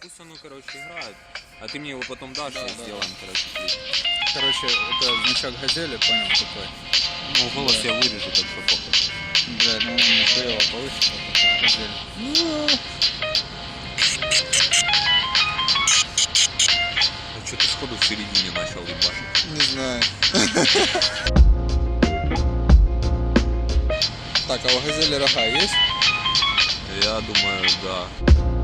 пусть оно, ну, короче, играет. А ты мне его потом дашь, Да, и да. сделаем, короче, клип. Короче, это значок газели, понял, такой. Ну, голос я вырежу, так что похуй. Бля, ну нихуево получится такая газель. А ну, что ты сходу в середине начал ебашить? Не знаю. Так, а у газели рога есть? Я думаю, да.